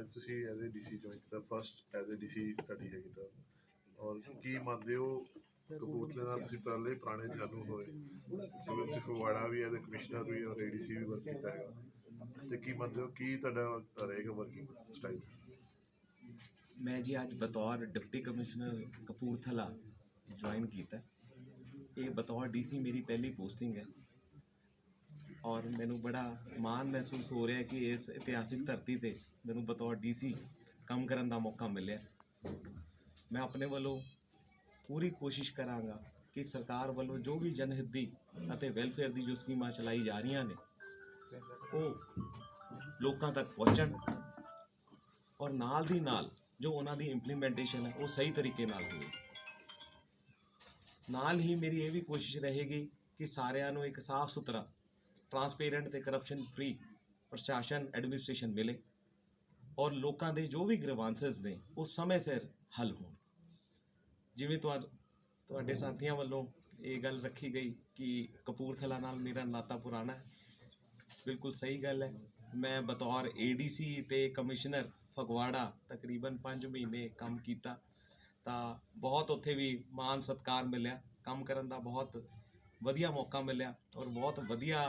ਅੱਜ ਤੁਸੀਂ as a DC join ਕੀਤਾ ਫਸਟ ਐਜ਼ ਅ ਡੀਸੀ ਤੁਹਾਡੀ ਹੈਗੀ ਤਾਂ। ਔਰ ਕੀ ਮੰਨਦੇ ਹੋ ਕਪੂਰਥਲੇ ਨਾਲ? ਤੁਸੀਂ ਪਹਿਲੇ ਪੁਰਾਣੇ ਚਾਲੂ ਹੋਏ। ਜਿਵੇਂ ਤੁਸੀਂ ਫਗਵਾੜਾ ਵੀ ਐਜ਼ ਅ ਕਮਿਸ਼ਨਰ ਵੀ ਔਰ ਏਡੀਸੀ ਵੀ ਵਰਕ ਕੀਤਾ ਹੈਗਾ। ਤੇ ਕੀ ਮੰਨਦੇ ਹੋ? ਕੀ ਤੁਹਾਡਾ ਰਹੇਗਾ ਵਰਕਿੰਗ ਸਟਾਈਲ ਮੈਂ ਜੀ ਅੱਜ ਬਤੌਰ ਡਿਪਟੀ ਕਮਿਸ਼ਨਰ ਕਪੂਰਥਲਾ ਜੁਆਇਨ ਕੀਤਾ। ਇਹ ਬਤੌਰ ਡੀਸੀ ਮੇਰੀ ਪਹਿਲੀ ਪੋਸਟਿੰਗ ਹੈ। ਔਰ ਮੈਨੂੰ ਬੜਾ ਮਾਣ ਮਹਿਸੂਸ ਹੋ ਰਿਹਾ ਕਿ ਇਸ ਇਤਿਹਾਸਿਕ ਧਰਤੀ ਤੇ ਮੈਨੂੰ ਬਤੌਰ ਡੀਸੀ ਕੰਮ ਕਰਨ ਦਾ ਮੌਕਾ ਮਿਲਿਆ। ਮੈਂ ਆਪਣੇ ਵੱਲੋਂ ਪੂਰੀ ਕੋਸ਼ਿਸ਼ ਕਰਾਂਗਾ ਕਿ ਸਰਕਾਰ ਵੱਲੋਂ ਜੋ ਵੀ ਜਨਹਿਤ ਦੀ ਅਤੇ ਵੈਲਫੇਅਰ ਦੀ ਜੋ ਸਕੀਮਾਂ ਚਲਾਈ ਜਾ ਰਹੀਆਂ ਨੇ, ਉਹ ਲੋਕਾਂ ਤੱਕ ਪਹੁੰਚਣ ਔਰ ਨਾਲ ਦੀ ਨਾਲ ਜੋ ਉਹਨਾਂ ਦੀ ਇੰਪਲੀਮੈਂਟੇਸ਼ਨ ਹੈ, ਉਹ ਸਹੀ ਤਰੀਕੇ ਨਾਲ ਹੋਵੇ। ਨਾਲ ਹੀ ਮੇਰੀ ਇਹ ਵੀ ਕੋਸ਼ਿਸ਼ ਰਹੇਗੀ ਕਿ ਸਾਰਿਆਂ ਨੂੰ ਇੱਕ ਸਾਫ਼ ਸੁਥਰਾ ਟਰਾਂਸਪੇਰੈਂਟ ਤੇ ਕਰਪਸ਼ਨ ਫ੍ਰੀ ਪ੍ਰਸ਼ਾਸਨ ਐਡਮਿਨਿਸਟ੍ਰੇਸ਼ਨ ਮਿਲੇ ਔਰ ਲੋਕਾਂ ਦੇ ਜੋ ਵੀ ਗ੍ਰੀਵਾਂਸਸ ਨੇ, ਉਹ ਸਮੇਂ ਸਿਰ ਹੱਲ ਹੋਣ। ਜਿਵੇਂ ਤੁਹਾਡੇ ਸਾਥੀਆਂ ਵੱਲੋਂ ਇਹ ਗੱਲ ਰੱਖੀ ਗਈ ਕਿ ਕਪੂਰਥਲਾ ਨਾਲ ਮੇਰਾ ਨਾਤਾ ਪੁਰਾਣਾ ਹੈ। ਬਿਲਕੁਲ ਸਹੀ ਗੱਲ ਹੈ। ਮੈਂ ਬਤੌਰ ਏਡੀਸੀ ਤੇ ਕਮਿਸ਼ਨਰ ਫਗਵਾੜਾ ਤਕਰੀਬਨ 5 ਮਹੀਨੇ ਕੰਮ ਕੀਤਾ। ਤਾਂ ਬਹੁਤ ਉੱਥੇ ਵੀ ਮਾਣ ਸਤਿਕਾਰ ਮਿਲਿਆ। ਕੰਮ ਕਰਨ ਦਾ ਬਹੁਤ ਵਧੀਆ ਮੌਕਾ ਮਿਲਿਆ ਔਰ ਬਹੁਤ ਵਧੀਆ